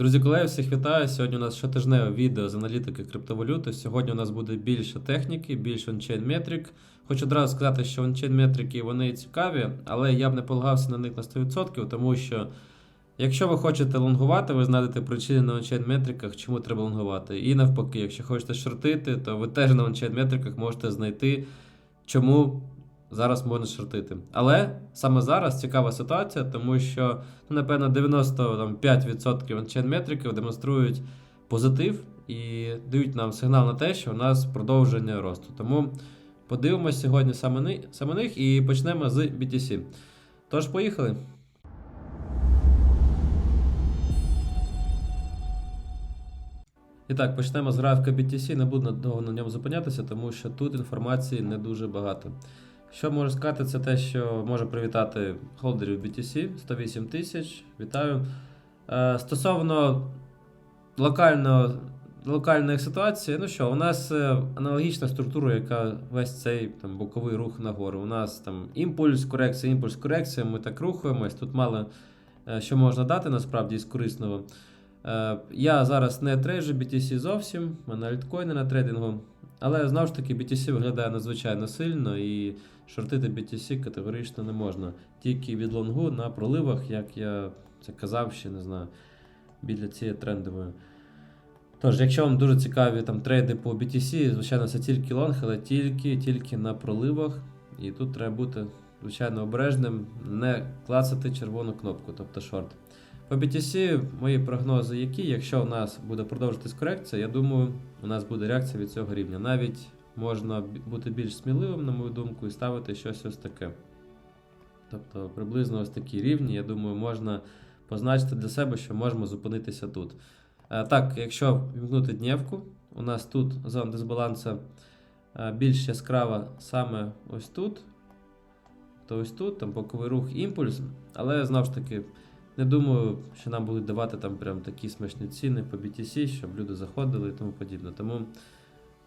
Друзі, колеги, всіх вітаю. Сьогодні у нас щотижневе відео з аналітики криптовалюти. Сьогодні у нас буде більше техніки, більше ончейн метрик. Хочу одразу сказати, що ончейн метрики вони цікаві, але я б не полагався на них на 100%, тому що якщо ви хочете лонгувати, ви знайдете причини на ончейн метриках, чому треба лонгувати. І навпаки, якщо хочете шортити, то ви теж на ончейн метриках можете знайти, чому зараз можна шортити. Але саме зараз цікава ситуація, тому що, ну, напевно, 95% ончейн метриків демонструють позитив і дають нам сигнал на те, що у нас продовження росту. Тому подивимося сьогодні саме, саме них і почнемо з BTC. Тож, поїхали. І так, почнемо з графіка BTC. Не буду довго на ньому зупинятися, тому що тут інформації не дуже багато. Що можу сказати, це те, що можу привітати холдерів BTC 108 тисяч. Вітаю. Е, стосовно локального, локальної ситуації, ну що, у нас е, аналогічна структура, яка весь цей там, боковий рух нагору. У нас там імпульс, корекція, імпульс, корекція. Ми так рухаємось. Тут мало е, що можна дати насправді із корисного. Я зараз не трейджу BTC зовсім, в мене альткоїни на трейдингу. Але знову ж таки BTC виглядає надзвичайно сильно і шортити BTC категорично не можна. Тільки від лонгу на проливах, як я це казав, ще не знаю, біля цієї трендової. Тож, якщо вам дуже цікаві там трейди по BTC, звичайно, це тільки лонг, але тільки, тільки на проливах. І тут треба бути, звичайно, обережним, не клацати червону кнопку, тобто шорт. По BTC мої прогнози які, якщо у нас буде продовжитись корекція, я думаю, у нас буде реакція від цього рівня. Навіть можна бути більш сміливим, на мою думку, і ставити щось ось таке. Тобто приблизно ось такі рівні, я думаю, можна позначити для себе, що можемо зупинитися тут. Е, Так, якщо вімкнути днівку, у нас тут зона дисбалансу е, більш яскрава саме ось тут, то ось тут, там боковий рух імпульс, але знову ж таки. Не думаю, що нам будуть давати там прям такі смачні ціни по BTC, щоб люди заходили і тому подібне. Тому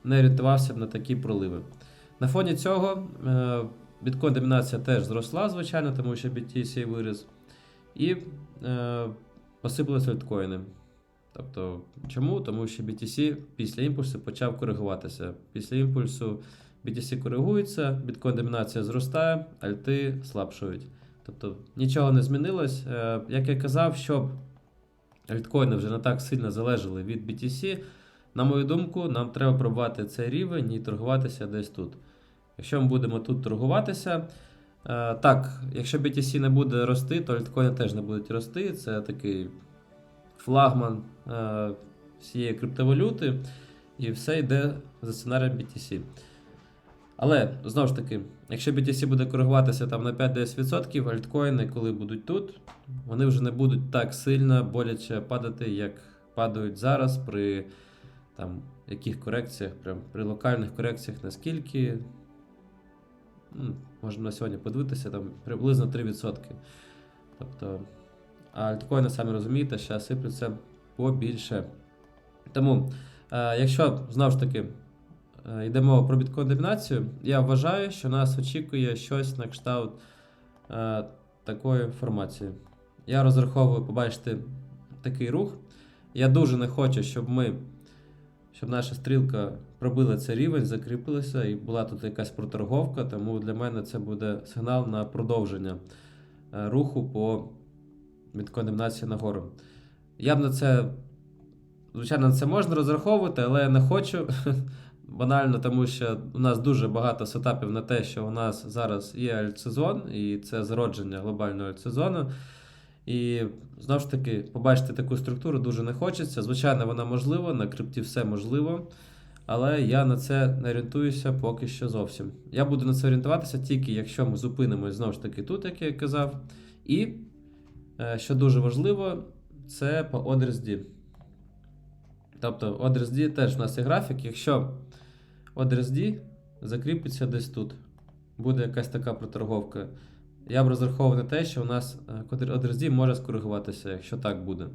не орієнтувався б на такі проливи. На фоні цього е, біткоін домінація теж зросла, звичайно, тому що BTC виріс. І е, посипалися альткоїни. Тобто, чому? Тому що BTC після імпульсу почав коригуватися. Після імпульсу BTC коригується, біткоін домінація зростає, альти слабшують. Тобто нічого не змінилось. Е, Як я казав, щоб альткоїни вже не так сильно залежали від BTC, на мою думку, нам треба пробувати цей рівень і торгуватися десь тут. Якщо ми будемо тут торгуватися, е, так, якщо BTC не буде рости, то альткоїни теж не будуть рости. Це такий флагман е, всієї криптовалюти, і все йде за сценарієм BTC. Але знову ж таки, якщо BTC буде коригуватися там на 5-10%, альткоїни, коли будуть тут, вони вже не будуть так сильно боляче падати, як падають зараз при там, яких корекціях, прям при локальних корекціях, наскільки. Ну, можемо на сьогодні подивитися, там приблизно 3%. Тобто, а альткоїни, самі розумієте, ще сиплються побільше. Тому, е, якщо знову ж таки е, йде мова про біткоін домінацію, я вважаю, що нас очікує щось на кшталт е, такої формації. Я розраховую побачити такий рух. Я дуже не хочу, щоб ми, щоб наша стрілка пробила цей рівень, закріпилася і була тут якась проторговка, тому для мене це буде сигнал на продовження е, руху по біткоін домінації нагору. Я б на це, звичайно, на це можна розраховувати, але я не хочу. Банально, тому що у нас дуже багато сетапів на те, що у нас зараз є альтсезон, і це зародження глобального альтсезону. І знову ж таки, побачити таку структуру дуже не хочеться. Звичайно, вона можлива, на крипті все можливо. Але я на це не орієнтуюся поки що зовсім. Я буду на це орієнтуватися тільки якщо ми зупинимось знову ж таки тут, як я казав. І, е, що дуже важливо, це по ODRSD. Тобто ODRSD теж в нас є графік. Якщо ODRSD закріпиться десь тут, буде якась така проторговка. Я б розраховував на те, що у нас е, ODRSD може скоригуватися, якщо так буде.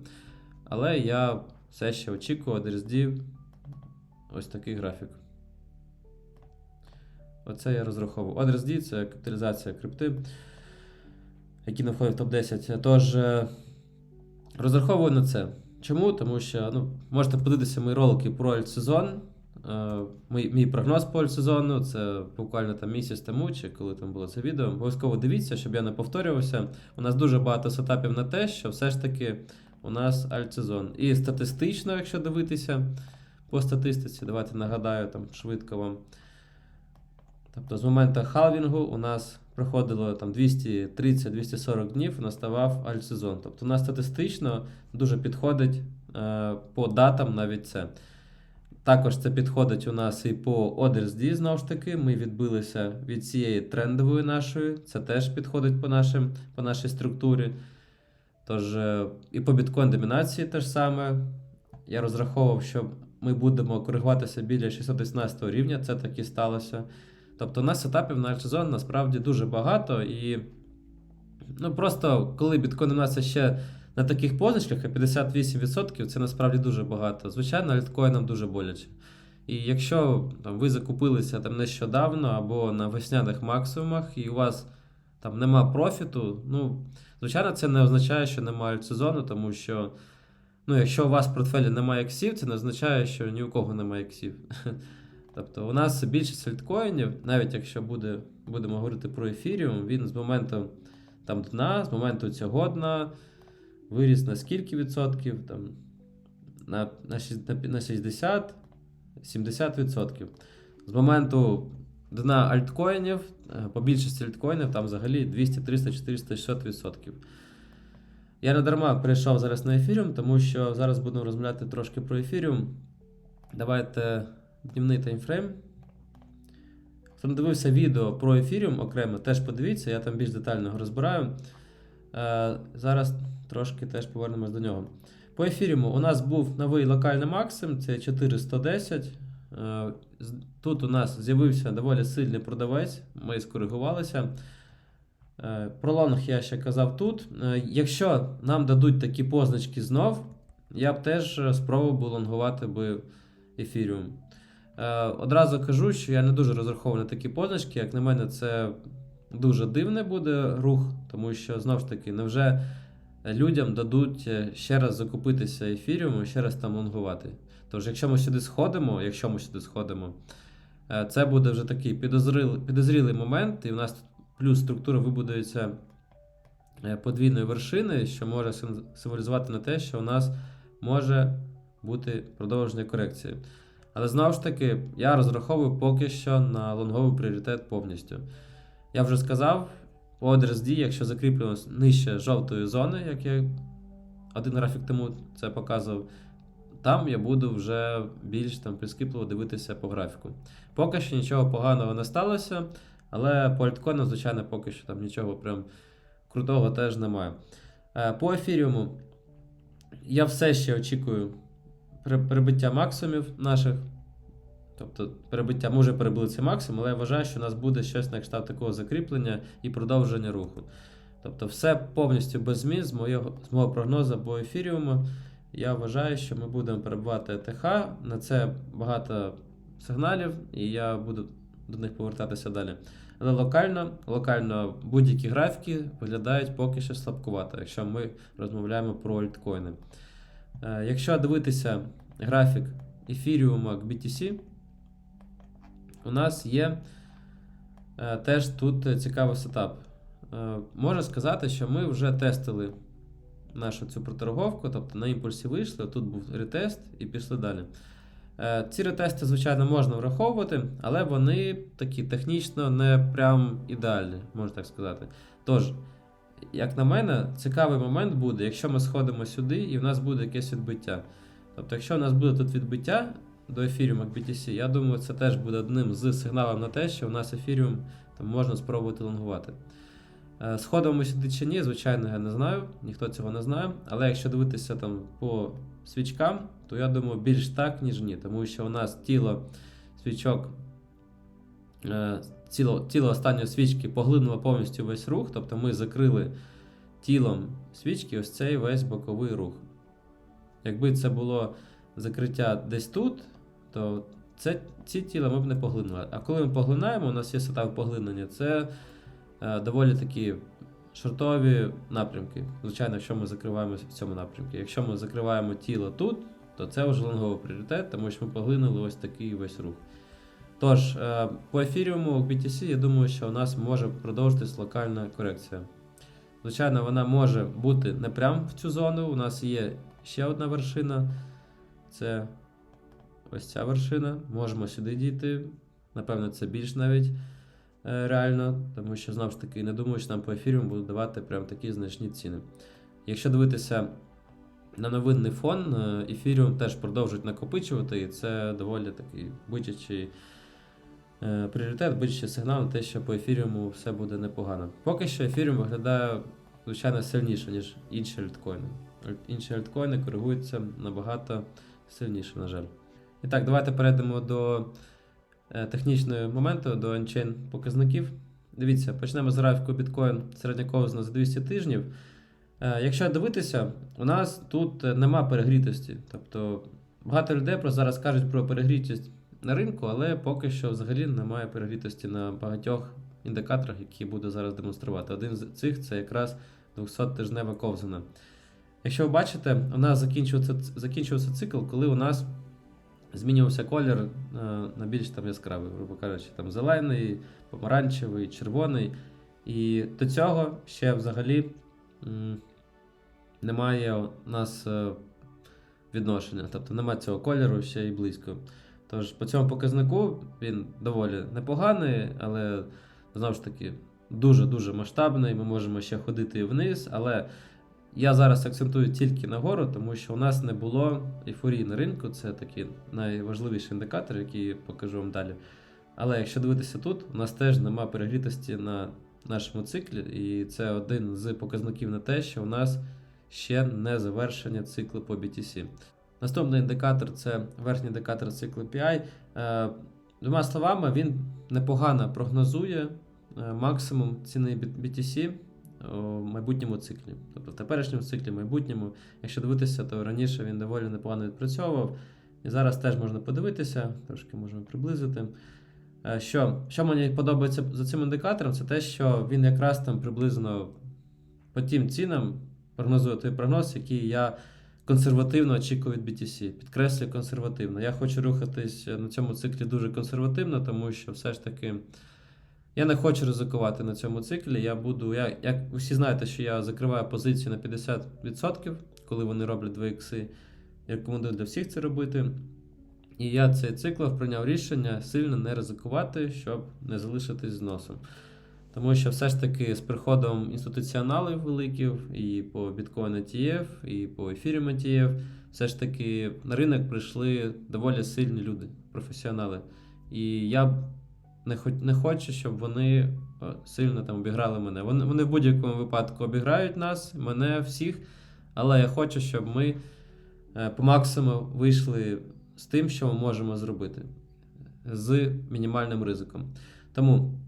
Але я все ще очікую ODRSD ось такий графік. Оце я розраховував. ODRSD це капіталізація крипти, які не входять в топ-10. Тож, е, розраховую на це. Чому? Тому що ну, можете подивитися мої ролики про альтсезон. Е, Мій, мій прогноз по альтсезону, це буквально там місяць тому, чи коли там було це відео. Обов'язково дивіться, щоб я не повторювався. У нас дуже багато сетапів на те, що все ж таки у нас альтсезон. І статистично, якщо дивитися по статистиці, давайте нагадаю там швидко вам. Тобто з моменту халвінгу у нас проходило там 230-240 днів, наставав альтсезон. Тобто у нас статистично дуже підходить е, по датам навіть це. Також це підходить у нас і по ODRSD, знову ж таки. Ми відбилися від цієї трендової нашої. Це теж підходить по, нашим, по нашій структурі. Тож, е, і по біткоін домінації теж саме. Я розраховував, що ми будемо коригуватися біля 618 рівня, це так і сталося. Тобто у нас сетапів на альтсезон насправді дуже багато. І ну, просто коли біткоін домінація ще на таких позначках, а 58% це насправді дуже багато. Звичайно, альткоїнам дуже боляче. І якщо там, ви закупилися там нещодавно або на весняних максимумах, і у вас там нема профіту, ну, звичайно, це не означає, що немає альтсезону, тому що ну, якщо у вас в портфелі немає іксів, це не означає, що ні у кого немає іксів. Тобто у нас більшість альткоїнів, навіть якщо буде, будемо говорити про ефіріум, він з моменту там, дна, з моменту цього дна виріс на скільки відсотків? Там, на, на, шість- на 60, 70%. З моменту дна альткоїнів, е, по більшості альткоїнів, там взагалі 200, 300, 400, 600%. Я не дарма перейшов зараз на ефіріум, тому що зараз будемо розмовляти трошки про ефіріум. Давайте днівний таймфрейм. Хто не дивився відео про ефіріум окремо, теж подивіться, я там більш детально розбираю. Е, зараз трошки теж повернемось до нього. По ефіріуму у нас був новий локальний максимум, це 410. Е, Тут у нас з'явився доволі сильний продавець, ми скоригувалися. Е, Про лонг я ще казав тут. Якщо нам дадуть такі позначки знов, я б теж спробував лонгувати би ефіріум. Одразу кажу, що я не дуже розрахований на такі позначки. Як на мене, це дуже дивний буде рух, тому що знову ж таки, невже людям дадуть е, ще раз закупитися ефіріумом ще раз там лонгувати. Тож, якщо ми сюди сходимо, якщо ми сюди сходимо, е, це буде вже такий підозрілий, підозрілий момент, і в нас тут плюс структура вибудується е, подвійної вершини, що може символізувати на те, що у нас може бути продовження корекції. Але знову ж таки, я розраховую поки що на лонговий пріоритет повністю. Я вже сказав, по ODRSD, якщо закріплюємось нижче жовтої зони, як я один графік тому це показував, там я буду вже більш там прискіпливо дивитися по графіку. Поки що нічого поганого не сталося, але по альткоїнам, звичайно, поки що там нічого прям крутого теж немає. Е, По ефіріуму я все ще очікую прибиття максимумів наших. Тобто перебиття, ми вже перебили цей максимум, але я вважаю, що у нас буде щось на кшталт такого закріплення і продовження руху. Тобто, все повністю без змін з моєго, з мого прогнозу по ефіріуму. Я вважаю, що ми будемо перебувати ЕТХ. На це багато сигналів, і я буду до них повертатися далі. Але локально, локально будь-які графіки виглядають поки що слабкувато, якщо ми розмовляємо про альткоїни. Е, Якщо дивитися графік ефіріума к BTC, у нас є е, теж тут цікавий сетап. Е, можу сказати, що ми вже тестили нашу цю проторговку, тобто на імпульсі вийшли, тут був ретест і пішли далі. Е, ці ретести, звичайно, можна враховувати, але вони такі технічно не прям ідеальні, можна так сказати. Тож, як на мене, цікавий момент буде, якщо ми сходимо сюди і в нас буде якесь відбиття. Тобто, якщо у нас буде тут відбиття до ефіріуму як BTC, я думаю, це теж буде одним з сигналів на те, що у нас ефіріум там можна спробувати лонгувати. Е, Сходимо сюди чи ні, звичайно, я не знаю, ніхто цього не знає. Але якщо дивитися там по свічкам, то я думаю, більш так, ніж ні. Тому що у нас тіло свічок, е, тіло, тіло останньої свічки поглинуло повністю весь рух, тобто ми закрили тілом свічки ось цей весь боковий рух. Якби це було закриття десь тут, то це, ці тіла ми б не поглинули. А коли ми поглинаємо, у нас є сетап поглинення, це е, доволі такі шортові напрямки. Звичайно, якщо ми закриваємося в цьому напрямку. Якщо ми закриваємо тіло тут, то це вже лонговий пріоритет, тому що ми поглинули ось такий весь рух. Тож, е, по ефіріуму BTC, я думаю, що у нас може продовжитись локальна корекція. Звичайно, вона може бути не прямо в цю зону. У нас є ще одна вершина. Це ось ця вершина. Можемо сюди дійти. Напевно, це більш навіть е, реально, тому що знову ж таки не думаю, що нам по ефіріуму будуть давати прям такі значні ціни. Якщо дивитися на новинний фон, ефіріум теж продовжують накопичувати, і це доволі такий бичачий е, пріоритет, бичачий сигнал на те, що по ефіріуму все буде непогано. Поки що ефіріум виглядає, звичайно, сильніше, ніж інші альткоїни. Інші альткоїни коригуються набагато сильніше, на жаль. І так, давайте перейдемо до е, технічного моменту, до ончейн показників. Дивіться, почнемо з графіку біткоін середньоковзно за 200 тижнів. Е, Якщо дивитися, у нас тут нема перегрітості. Тобто багато людей просто зараз кажуть про перегрітість на ринку, але поки що взагалі немає перегрітості на багатьох індикаторах, які буду зараз демонструвати. Один з цих це якраз 200-тижнева ковзана. Якщо ви бачите, у нас закінчувався, закінчувався цикл, коли у нас змінювався колір е, на більш там яскравий, грубо кажучи, там зелений, помаранчевий, червоний. І до цього ще взагалі немає у нас е, відношення, тобто немає цього кольору ще й близько. Тож по цьому показнику він доволі непоганий, але знову ж таки дуже-дуже масштабний. Ми можемо ще ходити вниз, але я зараз акцентую тільки нагору, тому що у нас не було ейфорії на ринку. Це такий найважливіший індикатор, який я покажу вам далі. Але якщо дивитися тут, у нас теж нема перегрітості на нашому циклі, і це один з показників на те, що у нас ще не завершення циклу по BTC. Наступний індикатор це верхній індикатор циклу PI. Е, Двома словами, він непогано прогнозує е, максимум ціни BTC у майбутньому циклі. Тобто в теперішньому циклі, в майбутньому. Якщо дивитися, то раніше він доволі непогано відпрацьовував. І зараз теж можна подивитися, трошки можемо приблизити. Е, Що, що мені подобається за цим індикатором, це те, що він якраз там приблизно по тим цінам прогнозує той прогноз, який я консервативно очікую від BTC. Підкреслюю консервативно. Я хочу рухатись на цьому циклі дуже консервативно, тому що все ж таки я не хочу ризикувати на цьому циклі. Я буду, я, як всі знаєте, що я закриваю позицію на 50%, коли вони роблять 2 ікси. Я рекомендую для всіх це робити. І я цей цикл прийняв рішення сильно не ризикувати, щоб не залишитись з носом. Тому що все ж таки з приходом інституціоналів великих і по Bitcoin ETF, і по Ethereum ETF, все ж таки на ринок прийшли доволі сильні люди, професіонали. І я не, хоч, не хочу, щоб вони е, сильно там обіграли мене. Вони, вони в будь-якому випадку обіграють нас, мене всіх. Але я хочу, щоб ми е, по максимуму вийшли з тим, що ми можемо зробити з мінімальним ризиком. Тому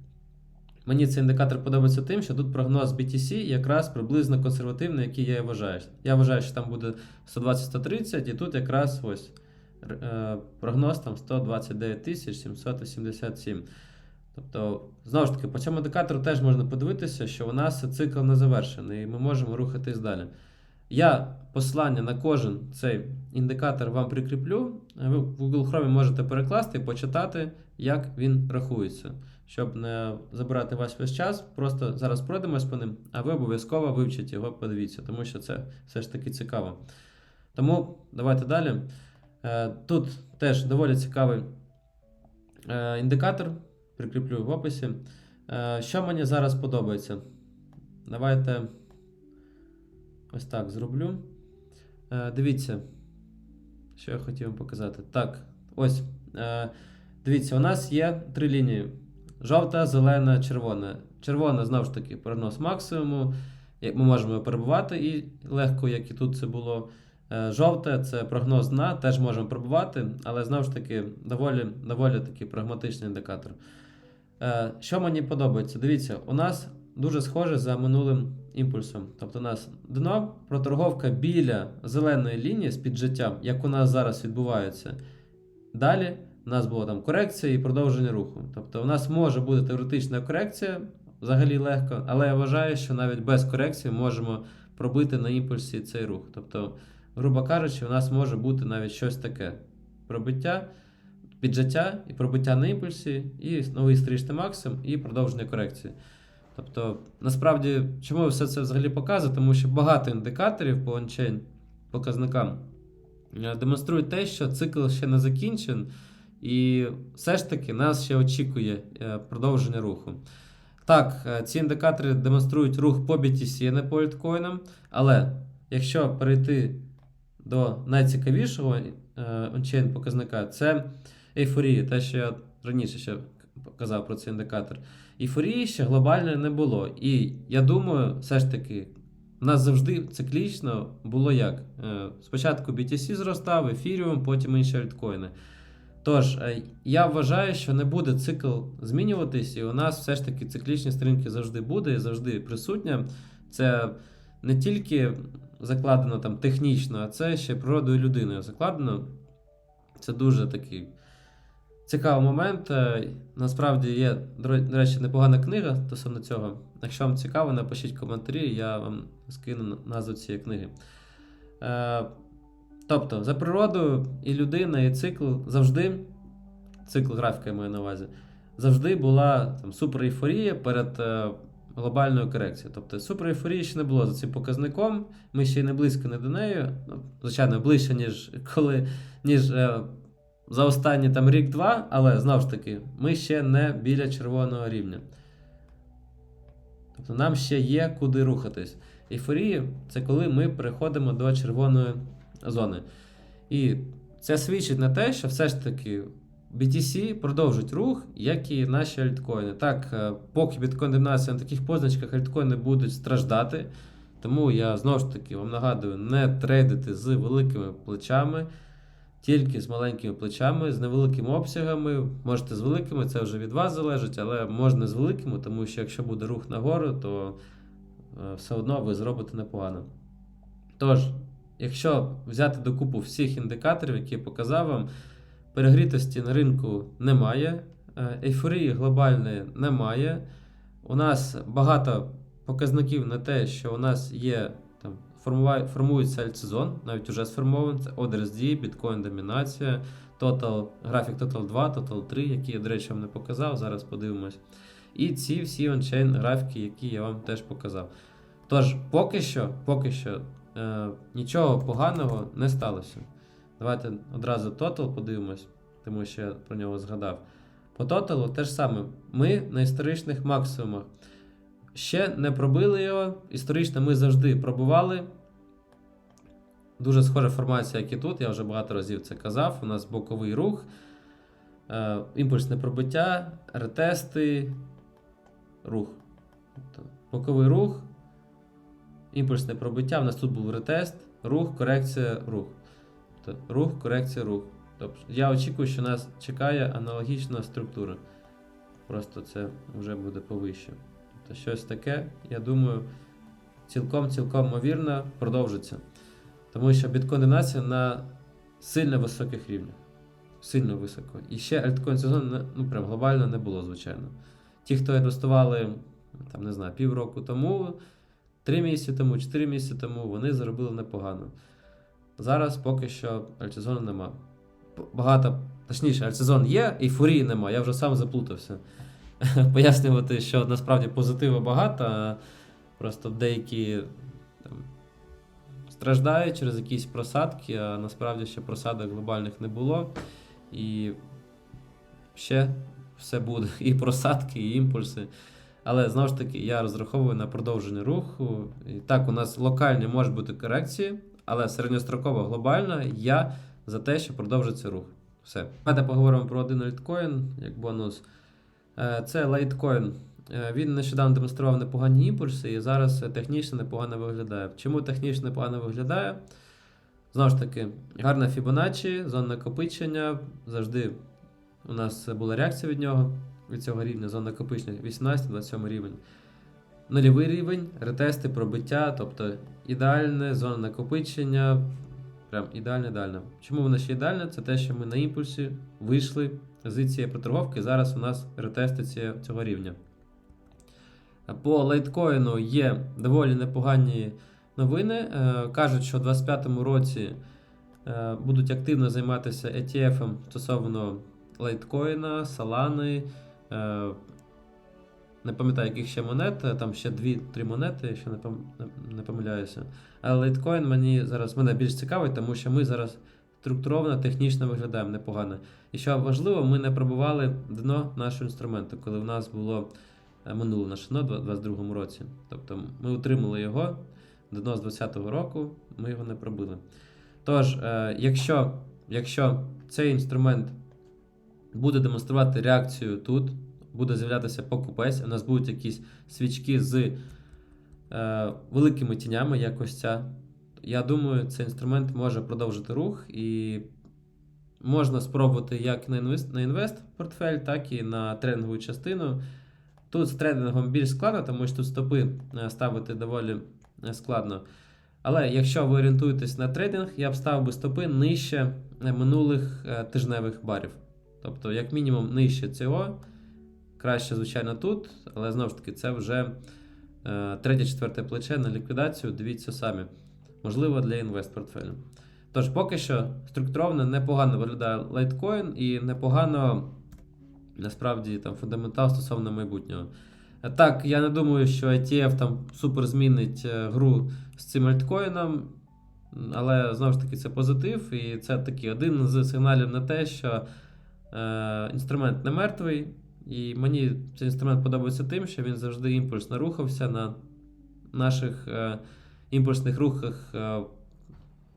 мені цей індикатор подобається тим, що тут прогноз BTC якраз приблизно консервативний, який я вважаю. Я вважаю, що там буде 120-130, і тут якраз ось е, прогноз там 129 787. Тобто, знову ж таки, по цьому індикатору теж можна подивитися, що у нас цикл не завершений, і ми можемо рухатись далі. Я посилання на кожен цей індикатор вам прикріплю. Ви в Google Chrome можете перекласти і почитати, як він рахується. Щоб не забирати ваш весь час, просто зараз пройдемось по ним, а ви обов'язково вивчіть його, подивіться, тому що це все ж таки цікаво. Тому давайте далі. Е, Тут теж доволі цікавий е, індикатор, прикріплю в описі. Е, Що мені зараз подобається? Давайте. Ось так зроблю. Е, дивіться, що я хотів вам показати. Так, ось. Е, дивіться, у нас є три лінії: жовта, зелена, червона. Червона, знову ж таки, прогноз максимуму. Ми можемо перебувати і легко, як і тут це було. Жовте це прогноз дна, теж можемо пробувати, але знову ж таки доволі, доволі такий прагматичний індикатор. Е, що мені подобається? Дивіться, у нас дуже схоже за минулим імпульсом. Тобто у нас дно, проторговка біля зеленої лінії з піджиттям, як у нас зараз відбувається. Далі у нас була там корекція і продовження руху. Тобто у нас може бути теоретична корекція, взагалі легко, але я вважаю, що навіть без корекції можемо пробити на імпульсі цей рух. Тобто, грубо кажучи, у нас може бути навіть щось таке: пробиття, піджаття і пробиття на імпульсі, і новий стрічний максимум, і продовження корекції. Тобто, насправді, чому все це взагалі показую? Тому що багато індикаторів по ончейн показникам е, демонструють те, що цикл ще не закінчен, і все ж таки нас ще очікує е, продовження руху. Так, е, ці індикатори демонструють рух по BTC, а не по альткоїнам, але якщо перейти до найцікавішого ончейн показника, це ейфорія, те, що я раніше ще казав про цей індикатор. Ейфорії ще глобально не було. І я думаю, все ж таки, у нас завжди циклічно було як? Е, Спочатку BTC зростав, Ethereum, потім інші альткоїни. Тож, е, я вважаю, що не буде цикл змінюватись, і у нас все ж таки циклічні стрінки завжди буде і завжди присутня. Це не тільки закладено там технічно, а це ще природою людиною закладено. Це дуже такий цікавий момент. Е, Насправді є, до речі, непогана книга стосовно цього. Якщо вам цікаво, напишіть коментарі, я вам скину назву цієї книги. Е, Тобто, за природою і людина, і цикл завжди, цикл графіка я маю на увазі, завжди була там суперейфорія перед е, глобальною корекцією. Тобто суперейфорії ще не було за цим показником, ми ще й не близько не до неї, ну, звичайно, ближче, ніж коли, ніж за останні там рік-два, але знову ж таки, ми ще не біля червоного рівня. Тобто нам ще є куди рухатись. Ейфорія це коли ми переходимо до червоної зони. І це свідчить на те, що все ж таки BTC продовжить рух, як і наші альткоїни. Так, е, поки біткондемнація на таких позначках альткоїни будуть страждати. Тому я знову ж таки вам нагадую, не трейдити з великими плечами, тільки з маленькими плечами, з невеликими обсягами. Можете з великими, це вже від вас залежить, але можна з великими, тому що якщо буде рух нагору, то е, все одно ви зробите непогано. Тож, якщо взяти докупу всіх індикаторів, які я показав вам, перегрітості на ринку немає, е, ейфорії глобальної немає. У нас багато показників на те, що у нас є формується альтсезон, навіть вже сформований, це ODRSD, біткоін домінація, Total, графік Total 2, Total 3, який я, до речі, вам не показав, зараз подивимось. І ці всі ончейн графіки, які я вам теж показав. Тож, поки що, поки що е, нічого поганого не сталося. Давайте одразу Total подивимось, тому що я про нього згадав. По тоталу те ж саме. Ми на історичних максимумах. Ще не пробили його. Історично ми завжди пробували. Дуже схожа формація, як і тут, я вже багато разів це казав. У нас боковий рух, е, імпульсне пробиття, ретести, рух. Тобто, боковий рух, імпульсне пробиття. У нас тут був ретест, рух, корекція, рух. Тобто, рух, корекція, рух. Тобто, я очікую, що нас чекає аналогічна структура. Просто це вже буде повище. Тобто щось таке, я думаю, цілком-цілком ймовірно продовжиться. Тому що бітконденація на сильно високих рівнях. Сильно високо. І ще альткоін сезон ну, прям глобально не було, звичайно. Ті, хто інвестували там, не знаю, півроку тому, 3 місяці тому, 4 місяці тому, вони заробили непогано. Зараз поки що альтсезону нема. Багато, точніше, альтсезон є, ейфорії нема, я вже сам заплутався. Пояснювати, що насправді позитиву багато, просто деякі там, страждають через якісь просадки, а насправді ще просадок глобальних не було. І ще все буде. І просадки, і імпульси. Але знову ж таки, я розраховую на продовження руху. І так, у нас локальні можуть бути корекції, але середньостроково глобально я за те, що продовжиться рух. Все. Давайте поговоримо про один альткоін, як бонус. Е, це лайткоін. Е, Він нещодавно демонстрував непогані імпульси і зараз технічно непогано виглядає. Чому технічно непогано виглядає? Знову ж таки, гарна Fibonacci, зона накопичення. Завжди у нас була реакція від нього, від цього рівня, зона накопичення 18-27 рівень. Нульовий рівень, ретести, пробиття, тобто ідеальне зона накопичення. Прям ідеально ідеально. Чому вона ще ідеальна? Це те, що ми на імпульсі вийшли цієї проторговки. Зараз у нас ретести цього рівня. По лайткоїну є доволі непогані новини. Е, Кажуть, що у 2025 році е, будуть активно займатися ETF стосовно лайткоїна, е, не пам'ятаю, яких ще монет, е, там ще 2-3 монети, якщо не, помиляюся. Але лайткоін мені зараз мене більш цікавить, тому що ми зараз структуровано, технічно виглядаємо непогано. І що важливо, ми не пробували дно нашого інструменту, коли в нас було е, минуле наше дно у 2022 році. Тобто ми утримали його, дно з 2020 року, ми його не пробили. Тож, е, якщо, якщо цей інструмент буде демонструвати реакцію тут, буде з'являтися покупець, у нас будуть якісь свічки з е, великими тінями, як ось ця. Я думаю, цей інструмент може продовжити рух і можна спробувати як на інвест, на інвест портфель, так і на трейдингову частину. Тут з трейдингом більш складно, тому що тут стопи е, ставити доволі е, складно. Але якщо ви орієнтуєтесь на трейдинг, я б ставив би стопи нижче е, минулих тижневих барів. Тобто, як мінімум, нижче цього. Краще, звичайно, тут, але знову ж таки, це вже третє-четверте плече на ліквідацію. Дивіться самі. Можливо, для інвест-портфелю. Тож, поки що структуровано непогано виглядає лайткоін і непогано насправді там фундаментал стосовно майбутнього. Так, я не думаю, що ETF там супер змінить е, гру з цим альткоїном, але знову ж таки це позитив, і це такий один з сигналів на те, що е, інструмент не мертвий. І мені цей інструмент подобається тим, що він завжди імпульсно рухався на наших е, імпульсних рухах. Е,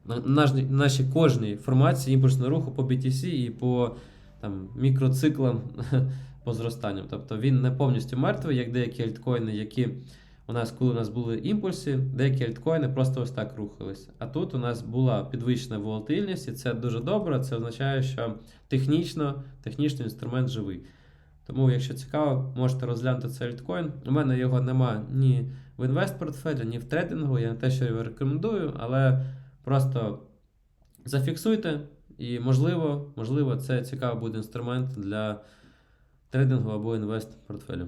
на наш, нашій кожній формації імпульсного руху по BTC і по там, мікроциклам по зростанню. Тобто він не повністю мертвий, як деякі альткоїни, які у нас, коли у нас були імпульси, деякі альткоїни просто ось так рухались. А тут у нас була підвищена волатильність, і це дуже добре. Це означає, що технічно, технічно інструмент живий. Тому, якщо цікаво, можете розглянути цей альткоін. У мене його нема ні в інвест-портфелі, ні в трейдингу. Я не те, що його рекомендую, але просто зафіксуйте, і можливо, можливо, це цікавий буде інструмент для трейдингу або інвест-портфелю.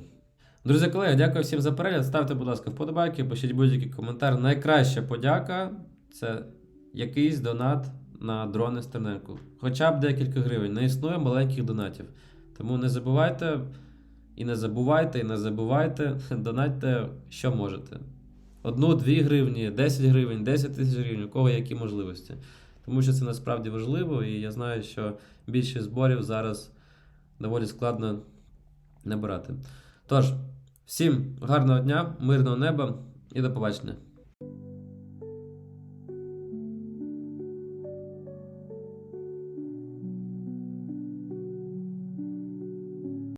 Друзі, колеги, дякую всім за перегляд. Ставте, будь ласка, вподобайки, пишіть будь-який коментар. Найкраща подяка це якийсь донат на дрони Стерненку. Хоча б декілька гривень. Не існує маленьких донатів. Тому не забувайте, і не забувайте, і не забувайте, донатьте, що можете. Одну, дві гривні, 10 гривень, 10 тисяч гривень, у кого які можливості. Тому що це насправді важливо, і я знаю, що більшість зборів зараз доволі складно набирати. Тож, всім гарного дня, мирного неба і до побачення.